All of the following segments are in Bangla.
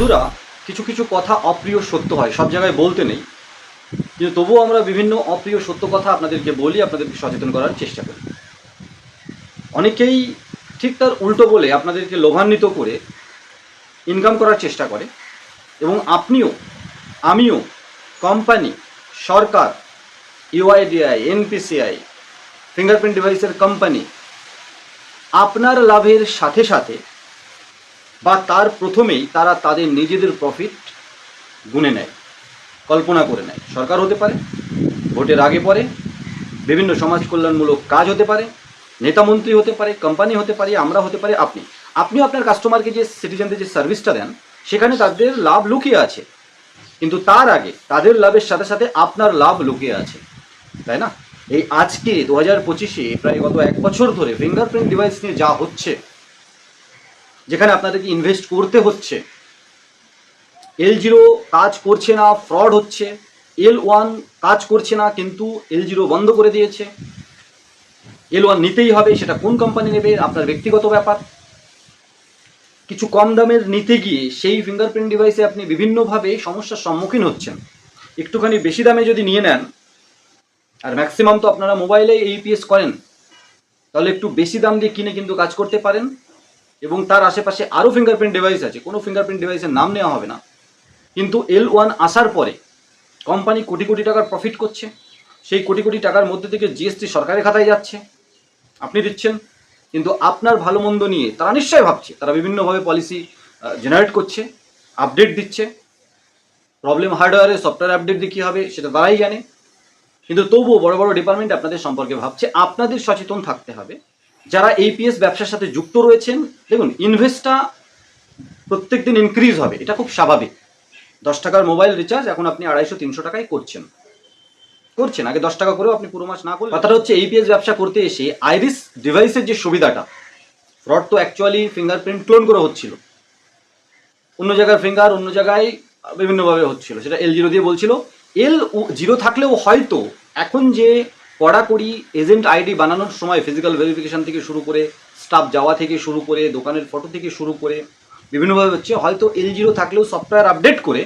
বন্ধুরা, কিছু কিছু কথা অপ্রিয় সত্য হয়, সব জায়গায় বলতে নেই। কিন্তু তবুও আমরা বিভিন্ন অপ্রিয় সত্য কথা আপনাদেরকে বলি, আপনাদেরকে সচেতন করার চেষ্টা করি। অনেকেই ঠিক তার উল্টো বলে আপনাদেরকে লোভান্বিত করে ইনকাম করার চেষ্টা করে এবং আপনিও, আমিও কোম্পানি সরকার ইউআইডিআই এনপিসিআই ফিঙ্গারপ্রিন্ট ডিভাইসের কোম্পানি আপনার লাভের সাথে সাথে বা তার প্রথমেই তারা তাদের নিজেদের প্রফিট গুনে নেয়, কল্পনা করে নেয়। সরকার হতে পারে, ভোটের আগে পরে, বিভিন্ন সমাজ কল্যাণমূলক কাজ হতে পারে, নেতা মন্ত্রী হতে পারে কোম্পানি হতে পারে, আমরা হতে পারে, আপনি। আপনিও আপনার কাস্টমারকে যে সিটিজেনদের যে সার্ভিসটা দেন, সেখানে তাদের লাভ লুকিয়ে আছে। কিন্তু তার আগে, তাদের লাভের সাথে সাথে আপনার লাভ লুকিয়ে আছে। তাই না? এই আজকে দু হাজার পঁচিশে, প্রায় গত এক বছর ধরে ফিঙ্গারপ্রিন্ট ডিভাইস নিয়ে যা হচ্ছে যেখানে আপনাদেরকে ইনভেস্ট করতে হচ্ছে। এল জিরো কাজ করছে না ফ্রড হচ্ছে। এল ওয়ান কাজ করছে না, কিন্তু এল জিরো বন্ধ করে দিয়েছে। এল ওয়ান নিতেই হবে, সেটা কোন কোম্পানি নেবে, আপনার ব্যক্তিগত ব্যাপার। কিছু কম দামের নিতে গিয়ে সেই ফিঙ্গারপ্রিন্ট ডিভাইসে আপনি বিভিন্নভাবে সমস্যার সম্মুখীন হচ্ছেন। একটুখানি বেশি দামে যদি নিয়ে নেন, আর ম্যাক্সিমাম তো আপনারা মোবাইলে এইপিএস করেন, তাহলে একটু বেশি দাম দিয়ে কিনে কিন্তু কাজ করতে পারেন। এবং তার আশেপাশে আরও ফিঙ্গারপ্রিন্ট ডিভাইস আছে। কোনো ফিঙ্গারপ্রিন্ট ডিভাইসের নাম নেওয়া হবে না। কিন্তু এল ওয়ান আসার পরে কোম্পানি কোটি কোটি টাকার প্রফিট করছে। সেই কোটি কোটি টাকার মধ্যে থেকে জিএসটি সরকারের খাতায় যাচ্ছে। আপনি দিচ্ছেন। কিন্তু আপনার ভালো মন্দ নিয়ে তারা নিশ্চয়ই ভাবছে। তারা বিভিন্নভাবে পলিসি জেনারেট করছে আপডেট দিচ্ছে। প্রবলেম হার্ডওয়্যারে সফটওয়্যার আপডেট দিয়ে কী হবে সেটা তারাই জানে। কিন্তু তবুও বড় বড় ডিপার্টমেন্ট আপনাদের সম্পর্কে ভাবছে। আপনাদের সচেতন থাকতে হবে। যারা এইপিএস ব্যবসার সাথে যুক্ত রয়েছেন, দেখুন ইনভেস্টটা প্রত্যেক দিন ইনক্রিজ হবে, এটা খুব স্বাভাবিক। দশ টাকার মোবাইল রিচার্জ এখন আপনি আড়াইশো, তিনশো টাকায় করছেন। করছেন, আগে দশ টাকা করেও আপনি পুরো মাস না করলে। কথাটা হচ্ছে এইপিএস ব্যবসা করতে এসে আইরিস ডিভাইসের যে সুবিধাটা ফ্রড তো অ্যাকচুয়ালি ফিঙ্গারপ্রিন্ট ক্লোন করে হচ্ছিল। অন্য জায়গার ফিঙ্গার অন্য জায়গায় বিভিন্নভাবে হচ্ছিল, সেটা এল জিরো দিয়ে বলছিল। এল জিরো থাকলেও হয়তো এখন যে কড়াকড়ি এজেন্ট আইডি বানানোর সময় ফিজিক্যাল ভেরিফিকেশান থেকে শুরু করে স্টাফ যাওয়া থেকে শুরু করে, দোকানের ফটো থেকে শুরু করে, বিভিন্নভাবে হচ্ছে। হয়তো এল জিরো থাকলেও সফটওয়্যার আপডেট করে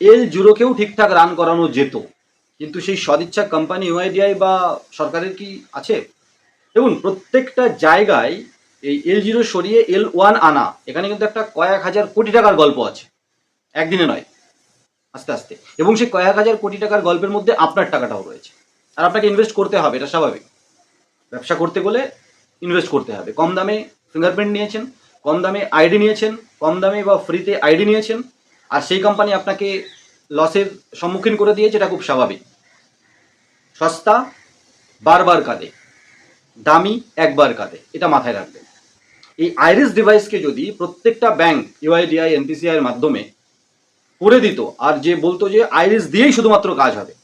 এল জিরোকেও ঠিকঠাক রান করানো যেত। কিন্তু সেই সদিচ্ছা কোম্পানি ইউআইডিআই বা সরকারের কি আছে? দেখুন, প্রত্যেকটা জায়গায় এই এল জিরো সরিয়ে এল ওয়ান আনা, এখানে কিন্তু একটা কয়েক হাজার কোটি টাকার গল্প আছে। একদিনে নয়, আস্তে আস্তে। এবং সেই কয়েক হাজার কোটি টাকার গল্পের মধ্যে আপনার টাকাটাও রয়েছে। আর আপনাকে ইনভেস্ট করতে হবে, এটা স্বাভাবিক। ব্যবসা করতে গেলে ইনভেস্ট করতে হবে। কম দামে ফিঙ্গারপ্রিন্ট নিয়েছেন, কম দামে আইডি নিয়েছেন, কম দামে বা ফ্রিতে আইডি নিয়েছেন, আর সেই কোম্পানি আপনাকে লসের সম্মুখীন করে দিয়েছে, এটা খুব স্বাভাবিক। সস্তা, বারবার কাঁদে। দামি, একবার কাঁদে। এটা মাথায় রাখবেন। এই আইরিস ডিভাইসকে যদি প্রত্যেকটা ব্যাংক ইউআইডিআই এনপিসিআই এর মাধ্যমে করে দিত, আর যে বলতো যে আইরিস দিয়েই শুধুমাত্র কাজ হবে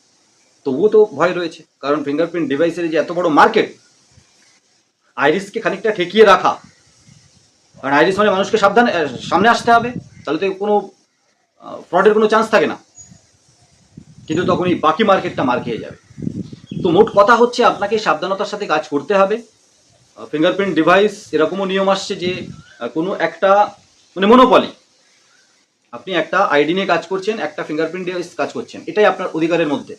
তবুও তো ভয় রয়েছে। কারণ ফিঙ্গারপ্রিন্ট ডিভাইসের যে এত বড় মার্কেট আইরিসকে খানিকটা ঠেকিয়ে রাখা। কারণ আইরিস মানে মানুষকে সাবধান সামনে আসতে হবে। তাহলে তো কোনো ফ্রডের কোনো চান্স থাকে না। কিন্তু তখন এই বাকি মার্কেটটা মার খেয়ে যাবে। তো মোট কথা হচ্ছে আপনাকে সাবধানতার সাথে কাজ করতে হবে। ফিঙ্গারপ্রিন্ট ডিভাইস এরকমও নিয়ম আসছে যে কোনো একটা মানে মনোপলি আপনি একটা আইডি নিয়ে কাজ করছেন, একটা ফিঙ্গারপ্রিন্ট ডিভাইস কাজ করছেন। এটাই আপনার অধিকারের মধ্যে।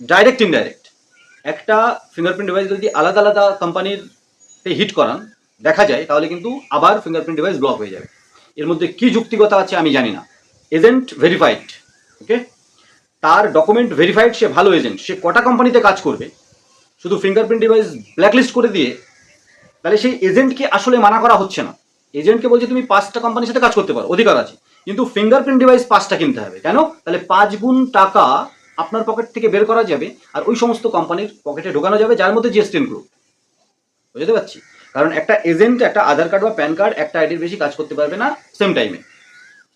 ডাইরেক্ট ইনডাইরেক্ট একটা ফিঙ্গারপ্রিন্ট ডিভাইস যদি আলাদা আলাদা কোম্পানির হিট করান, দেখা যায়, তাহলে কিন্তু আবার ফিঙ্গারপ্রিন্ট ডিভাইস ব্লক হয়ে যাবে। এর মধ্যে কি যুক্তিগতা আছে আমি জানি না। এজেন্ট ভেরিফাইড ওকে তার ডকুমেন্ট ভেরিফাইড সে ভালো এজেন্ট সে কটা কোম্পানিতে কাজ করবে? শুধু ফিঙ্গারপ্রিন্ট ডিভাইস ব্ল্যাকলিস্ট করে দিয়ে, তাহলে সেই এজেন্টকে আসলে মানা করা হচ্ছে না। এজেন্টকে বলছে, তুমি পাঁচটা কোম্পানির সাথে কাজ করতে পারো। অধিকার আছে। কিন্তু ফিঙ্গারপ্রিন্ট ডিভাইস পাঁচটা কিনতে হবে। কেন? তাহলে পাঁচ গুণ টাকা আপনার পকেট থেকে বের করা যাবে আর ওই সমস্ত কোম্পানির পকেটে ঢোকানো যাবে, যার মধ্যে জিএসটি ইনক্লুড বুঝতে পারছি? কারণ একটা এজেন্ট একটা আধার কার্ড বা প্যান কার্ড একটা আইডির বেশি কাজ করতে পারবে না সেম টাইমে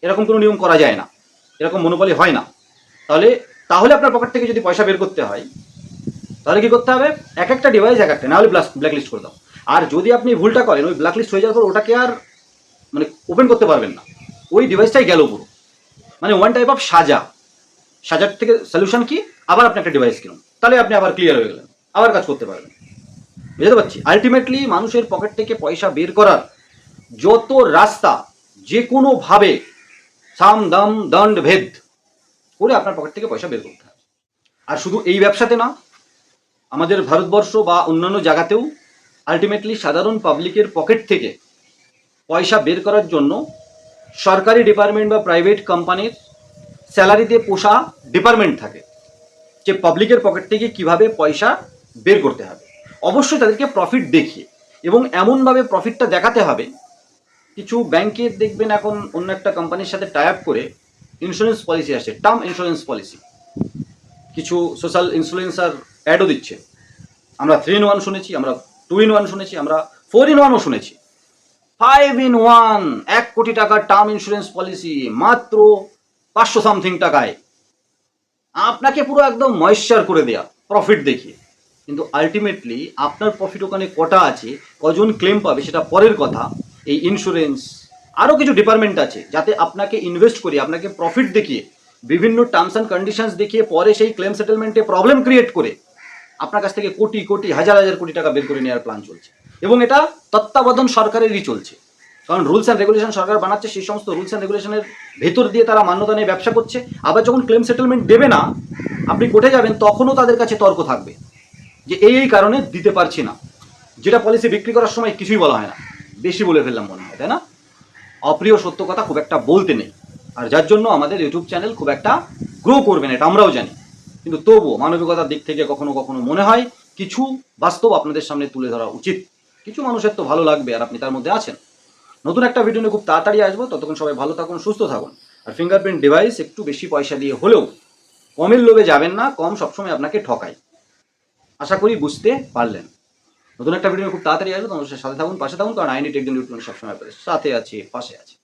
এরকম কোনো নিয়ম করা যায় না। এরকম মনোবলি হয় না। তাহলে তাহলে আপনার পকেট থেকে যদি পয়সা বের করতে হয়, তাহলে কি করতে হবে? এক একটা ডিভাইস এক একটা, নাহলে ব্ল্যাক লিস্ট করে দাও। আর যদি আপনি ভুলটা করেন, ওই ব্ল্যাক লিস্ট হয়ে যাওয়ার পর ওটাকে আর মানে ওপেন করতে পারবেন না। ওই ডিভাইসটাই গেল পুরো। মানে ওয়ান টাইপ অফ সাজা। সাজার থেকে সলিউশন কি? আবার আপনি একটা ডিভাইস কিনুন। তাহলে আপনি আবার ক্লিয়ার হয়ে গেলেন। আবার কাজ করতে পারবেন। বুঝতে পারছি? আলটিমেটলি মানুষের পকেট থেকে পয়সা বের করার যত রাস্তা যে কোনোভাবে সাম, দাম, দণ্ড, ভেদ করে আপনার পকেট থেকে পয়সা বের করতে হবে। আর শুধু এই ব্যবসাতে না, আমাদের ভারতবর্ষ বা অন্যান্য জায়গাতেও আলটিমেটলি সাধারণ পাবলিকের পকেট থেকে পয়সা বের করার জন্য সরকারি ডিপার্টমেন্ট বা প্রাইভেট কোম্পানির স্যালারিতে পোষা ডিপার্টমেন্ট থাকে, যে পাবলিকের পকেট থেকে কীভাবে পয়সা বের করতে হবে। অবশ্যই তাদেরকে প্রফিট দেখিয়ে এবং এমনভাবে প্রফিটটা দেখাতে হবে, কিছু ব্যাংকে দেখবেন এখন অন্য একটা কোম্পানির সাথে টাই আপ করে ইন্স্যুরেন্স পলিসি আসছে টার্ম ইন্স্যুরেন্স পলিসি কিছু সোশ্যাল ইনফ্লুয়েন্সার অ্যাডও দিচ্ছে। আমরা থ্রি ইন ওয়ান শুনেছি, আমরা টু ইন ওয়ান শুনেছি, আমরা ফোর ইন ওয়ানও শুনেছি। ফাইভ ইন ওয়ান এক কোটি টাকার টার্ম ইন্স্যুরেন্স পলিসি মাত্র পাঁচশো সামথিং টাকায়। আপনাকে পুরো একদম ময়েশ্চার করে দেয়া প্রফিট দেখিয়ে। কিন্তু আলটিমেটলি আপনার প্রফিট ওখানে কটা আছে, কজন ক্লেম পাবে সেটা পরের কথা। এই ইন্স্যুরেন্স আরও কিছু ডিপার্টমেন্ট আছে, যাতে আপনাকে ইনভেস্ট করে, আপনাকে প্রফিট দেখিয়ে, বিভিন্ন টার্মস অ্যান্ড কন্ডিশনস দেখিয়ে পরে সেই ক্লেম সেটেলমেন্টে প্রবলেম ক্রিয়েট করে, আপনার কাছ থেকে কোটি কোটি, হাজার হাজার কোটি টাকা বের করে নেওয়ার প্ল্যান চলছে। এবং এটা তত্ত্বাবধান সরকারেরই চলছে। কারণ রুলস অ্যান্ড রেগুলেশন সরকার বানাচ্ছে, সেই সমস্ত রুলস অ্যান্ড রেগুলেশনের ভেতর দিয়ে তারা মান্যতা নিয়ে ব্যবসা করছে। আবার যখন ক্লেম সেটেলমেন্ট দেবে না, আপনি কোর্টে যাবেন, তখনও তাদের কাছে তর্ক থাকবে যে এই এই কারণে দিতে পারছি না। যেটা পলিসি বিক্রি করার সময় কিছুই বলা হয় না। বেশি বলে ফেললাম মনে হয়, তাই না? অপ্রিয় সত্য কথা খুব একটা বলতে নেই। আর যার জন্য আমাদের ইউটিউব চ্যানেল খুব একটা গ্রো করবে না, এটা আমরাও জানি। কিন্তু তবুও মানবিকতার দিক থেকে কখনো কখনো মনে হয়, কিছু বাস্তব আপনাদের সামনে তুলে ধরা উচিত। কিছু মানুষের তো ভালো লাগবে, আর আপনি তার মধ্যে আছেন। নতুন একটা ভিডিও নিয়ে খুব তাড়াতাড়ি আসব। ততক্ষণ সবাই ভালো থাকুন, সুস্থ থাকুন। আর ফিঙ্গারপ্রিন্ট ডিভাইস একটু বেশি পয়সা দিয়ে হলেও কমের লোভে যাবেন না, কম সবসময় আপনাকে ঠকায়। আশা করি বুঝতে পারলেন। নতুন একটা ভিডিও খুব তাড়াতাড়ি আসব তোমার সাথে থাকুন, পাশে থাকুন, কারণ আইনি টেকজন ইউটিউব সবসময় সাথে আছে, পাশে আছে।